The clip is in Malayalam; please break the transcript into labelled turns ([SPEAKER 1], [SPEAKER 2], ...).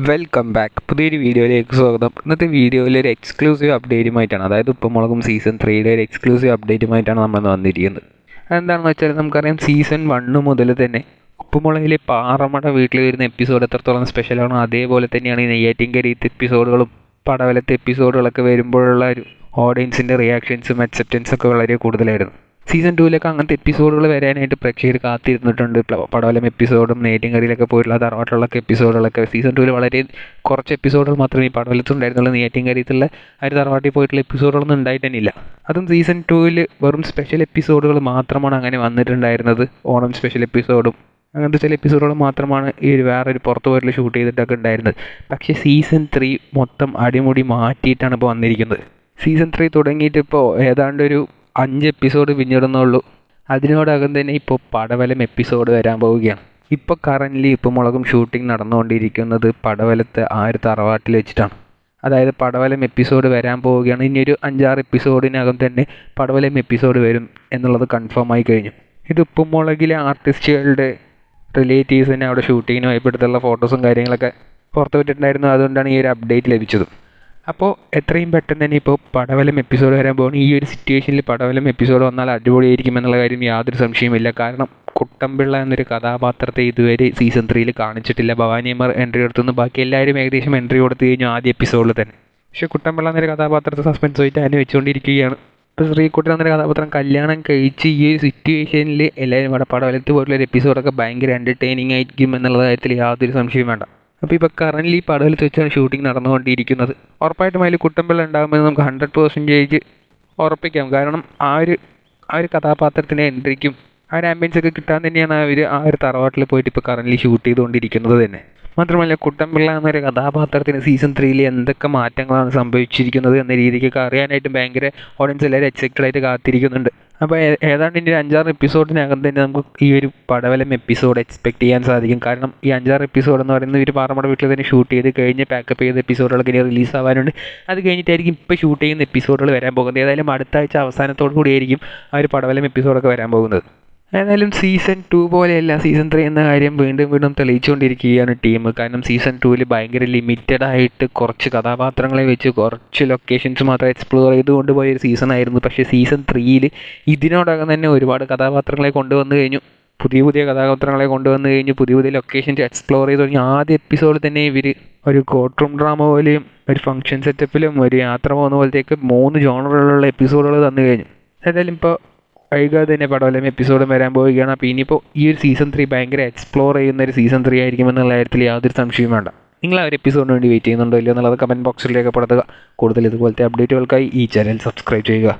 [SPEAKER 1] വെൽക്കം ബാക്ക് പുതിയൊരു വീഡിയോയിലേക്ക് സ്വാഗതം. ഇന്നത്തെ വീഡിയോയിൽ ഒരു എക്സ്ക്ലൂസീവ് അപ്ഡേറ്റുമായിട്ടാണ് അതായത് ഉപ്പുമുളകും സീസൺ ത്രീയുടെ ഒരു എക്സ്ക്ലൂസീവ് അപ്ഡേറ്റുമായിട്ടാണ് നമ്മൾ വന്നിരിക്കുന്നത്. അതെന്താണെന്ന് വെച്ചാൽ നമുക്കറിയാം സീസൺ വണ്ണ് മുതൽ തന്നെ ഉപ്പുമുളകിലെ പാറമട വീട്ടിൽ വരുന്ന എപ്പിസോഡ് എത്രത്തോളം സ്പെഷ്യലാണോ അതേപോലെ തന്നെയാണ് ഈ നെയ്യാറ്റിൻകരയിത്തെ എപ്പിസോഡുകളും പടവലത്തെ എപ്പിസോഡുകളൊക്കെ വരുമ്പോഴുള്ള ഒരു ഓഡിയൻസിന്റെ റിയാക്ഷൻസും അക്സെപ്റ്റൻസും ഒക്കെ വളരെ കൂടുതലായിരുന്നു. സീസൺ ടൂവിലൊക്കെ അങ്ങനത്തെ എപ്പിസോഡുകൾ വരാനായിട്ട് പ്രേക്ഷകർ കാത്തിരുന്നിട്ടുണ്ട്. പടവലം എപ്പിസോഡും നെയ്യാറ്റിൻകരയിലൊക്കെ പോയിട്ടുള്ള തറവാട്ടിലൊക്കെ എപ്പിസോഡുകളൊക്കെ സീസൺ ടൂവിൽ വളരെ കുറച്ച് എപ്പിസോഡുകൾ മാത്രമേ ഈ പടവലത്തുണ്ടായിരുന്നുള്ളൂ. നെയ്യാറ്റിൻകരയിലുള്ള ആ ഒരു തറവാട്ടിൽ പോയിട്ടുള്ള എപ്പിസോഡുകളൊന്നും ഉണ്ടായിട്ടില്ല അതും സീസൺ ടൂവിൽ വെറും സ്പെഷ്യൽ എപ്പിസോഡുകൾ മാത്രമാണ് അങ്ങനെ വന്നിട്ടുണ്ടായിരുന്നത്. ഓണം സ്പെഷ്യൽ എപ്പിസോഡും അങ്ങനത്തെ ചില എപ്പിസോഡുകൾ മാത്രമാണ് ഈ ഒരു വേറൊരു പുറത്ത് പോയിട്ടുള്ള ഷൂട്ട് ചെയ്തിട്ടൊക്കെ ഉണ്ടായിരുന്നത്. പക്ഷേ സീസൺ ത്രീ മൊത്തം അടിമുടി മാറ്റിയിട്ടാണ് ഇപ്പോൾ വന്നിരിക്കുന്നത്. സീസൺ ത്രീ തുടങ്ങിയിട്ട് ഇപ്പോൾ ഏതാണ്ട് ഒരു അഞ്ച് എപ്പിസോഡ് പിന്നിടുന്നുള്ളൂ. അതിനോടകം തന്നെ ഇപ്പോൾ പടവലം എപ്പിസോഡ് വരാൻ പോവുകയാണ്. ഇപ്പോൾ കറന്റ്ലി ഇപ്പോൾ മുളകും ഷൂട്ടിംഗ് നടന്നുകൊണ്ടിരിക്കുന്നത് പടവലത്തെ ആ ഒരു തറവാട്ടിൽ വെച്ചിട്ടാണ്. അതായത് പടവലം എപ്പിസോഡ് വരാൻ പോവുകയാണ്. ഇനി ഒരു അഞ്ചാറ് എപ്പിസോഡിനകം തന്നെ പടവലം എപ്പിസോഡ് വരും എന്നുള്ളത് കൺഫേം ആയി കഴിഞ്ഞു. ഇത് ഉപ്പുമുളകിലെ ആർട്ടിസ്റ്റുകളുടെ റിലേറ്റീവ്സിനെ അവിടെ ഷൂട്ടിങ്ങിന് ഭയപ്പെടുത്തുള്ള ഫോട്ടോസും കാര്യങ്ങളൊക്കെ പുറത്തു വിട്ടിട്ടുണ്ടായിരുന്നു അതുകൊണ്ടാണ് ഈ ഒരു അപ്ഡേറ്റ് ലഭിച്ചത്. അപ്പോൾ എത്രയും പെട്ടെന്ന് തന്നെ ഇപ്പോൾ പടവലം എപ്പിസോഡ് വരാൻ പോകുന്നു. ഈ ഒരു സിറ്റുവേഷനിൽ പടവലം എപ്പിസോഡ് വന്നാൽ അടിപൊളിയായിരിക്കും എന്നുള്ള കാര്യം യാതൊരു സംശയമില്ല കാരണം കുട്ടമ്പിള്ള എന്നൊരു കഥാപാത്രത്തെ ഇതുവരെ സീസൺ ത്രീയിൽ കാണിച്ചിട്ടില്ല. ഭവാനിയമ്മർ എൻട്രി കൊടുത്തുനിന്ന് ബാക്കി എല്ലാവരും ഏകദേശം എൻട്രി കൊടുത്തു കഴിഞ്ഞു ആദ്യ എപ്പിസോഡിൽ തന്നെ. പക്ഷേ കുട്ടമ്പിള്ള എന്നൊരു കഥാപാത്രത്തെ സസ്പെൻസ് ആയിട്ട് അതിനെ വെച്ചുകൊണ്ടിരിക്കുകയാണ് ഇപ്പോൾ ശ്രീകുട്ടൻ എന്നൊരു കഥാപാത്രം കല്യാണം കഴിച്ച് ഈ ഒരു സിറ്റുവേഷനിൽ എല്ലാവരും ഇവിടെ പടവലത്ത് പോലുള്ള ഒരു എപ്പിസോഡൊക്കെ ഭയങ്കര എന്റർടൈനിങ് ആയിരിക്കും എന്നുള്ള കാര്യത്തിൽ യാതൊരു സംശയവും വേണ്ട. അപ്പോൾ ഇപ്പോൾ കറന്റ് പടവലത്ത് വെച്ചാണ് ഷൂട്ടിംഗ് നടന്നുകൊണ്ടിരിക്കുന്നത്. ഉറപ്പായിട്ടും അതിൽ കുട്ടമ്പിള്ള ഉണ്ടാകുമെന്ന് നമുക്ക് ഹൺഡ്രഡ് പെർസെന്റേജ് ഉറപ്പിക്കാം. കാരണം ആ ഒരു ആ ഒരു കഥാപാത്രത്തിന്റെ എൻട്രിക്കും ആ ഒരു ആംബിയൻസ് ഒക്കെ കിട്ടാൻ തന്നെയാണ് അവർ ആ ഒരു തറവാട്ടിൽ പോയിട്ട് ഇപ്പോൾ കറന്റ് ഷൂട്ട് ചെയ്തുകൊണ്ടിരിക്കുന്നത് തന്നെ. മാത്രമല്ല കുട്ടമ്പിള്ള എന്നൊരു കഥാപാത്രത്തിന് സീസൺ ത്രീയിൽ എന്തൊക്കെ മാറ്റങ്ങളാണ് സംഭവിച്ചിരിക്കുന്നത് എന്ന രീതിക്കൊക്കെ അറിയാനായിട്ട് ഭയങ്കര ഓഡിയൻസ് എല്ലാവരും എക്സൈറ്റഡ് ആയിട്ട് കാത്തിരിക്കുന്നുണ്ട്. അപ്പോൾ ഏതാണ്ട് ഇനി ഒരു അഞ്ചാറ് എപ്പിസോഡിനകം തന്നെ നമുക്ക് ഈ ഒരു പടവലം എപ്പിസോഡ് എക്സ്പെക്ട് ചെയ്യാൻ സാധിക്കും. കാരണം ഈ അഞ്ചാറ് എപ്പിസോഡ് എന്ന് പറയുന്നത് ഒരു പാറമട വീട്ടിൽ തന്നെ ഷൂട്ട് ചെയ്ത് കഴിഞ്ഞ് പാക്കപ്പ് ചെയ്ത എപ്പിസോഡുകളൊക്കെ ഇനി റിലീസ് ആവാനുണ്ട്. അത് കഴിഞ്ഞിട്ടായിരിക്കും ഇപ്പോൾ ഷൂട്ട് ചെയ്യുന്ന എപ്പിസോഡുകൾ വരാൻ പോകുന്നത്. ഏതായാലും അടുത്ത ആഴ്ച അവസാനത്തോടു കൂടിയായിരിക്കും ആ ഒരു പടവലം എപ്പിസോഡൊക്കെ വരാൻ പോകുന്നത്. ഏതായാലും സീസൺ ടു പോലെയല്ല സീസൺ ത്രീ എന്ന കാര്യം വീണ്ടും വീണ്ടും തെളിയിച്ചുകൊണ്ടിരിക്കുകയാണ് ടീം കാരണം സീസൺ ടൂവിൽ ഭയങ്കര ലിമിറ്റഡ് ആയിട്ട് കുറച്ച് കഥാപാത്രങ്ങളെ വെച്ച് കുറച്ച് ലൊക്കേഷൻസ് മാത്രം എക്സ്പ്ലോർ ചെയ്തുകൊണ്ട് പോയ ഒരു സീസൺ ആയിരുന്നു. പക്ഷേ സീസൺ ത്രീയിൽ ഇതിനോടകം തന്നെ ഒരുപാട് കഥാപാത്രങ്ങളെ കൊണ്ടുവന്നു കഴിഞ്ഞു. പുതിയ പുതിയ കഥാപാത്രങ്ങളെ കൊണ്ടുവന്നു കഴിഞ്ഞു. പുതിയ പുതിയ ലൊക്കേഷൻസ് എക്സ്പ്ലോർ ചെയ്ത് തുടങ്ങി ആദ്യ എപ്പിസോഡിൽ തന്നെ ഇവർ ഒരു കോർട്ട് റൂം ഡ്രാമ പോലെയും ഒരു ഫംഗ്ഷൻ സെറ്റപ്പിലും ഒരു യാത്ര പോകുന്ന പോലത്തേക്ക് മൂന്ന് ജോണറുകളുള്ള എപ്പിസോഡുകൾ തന്നു കഴിഞ്ഞു. ഏതായാലും ഇപ്പോൾ വൈകാതെ തന്നെ പടം അല്ലെങ്കിൽ എപ്പിസോഡും വരാൻ പോവുകയാണ്. അപ്പോൾ ഇനിയിപ്പോൾ ഈ ഒരു സീസൺ ത്രീ ഭയങ്കര എക്സ്പ്ലോർ ചെയ്യുന്ന ഒരു സീസൺ ത്രീ ആയിരിക്കുമെന്നുള്ള കാര്യത്തിൽ യാതൊരു സംശയവും വേണ്ട. നിങ്ങൾ ആ ഒരു എപ്പിസോഡിന് വേണ്ടി വെയിറ്റ് ചെയ്യുന്നുണ്ടോ ഇല്ലയോ എന്നുള്ളത് കമന്റ് ബോക്സിൽ രേഖപ്പെടുത്തുക കൂടുതൽ ഇതുപോലത്തെ അപ്ഡേറ്റുകൾക്കായി ഈ ചാനൽ സബ്സ്ക്രൈബ് ചെയ്യുക.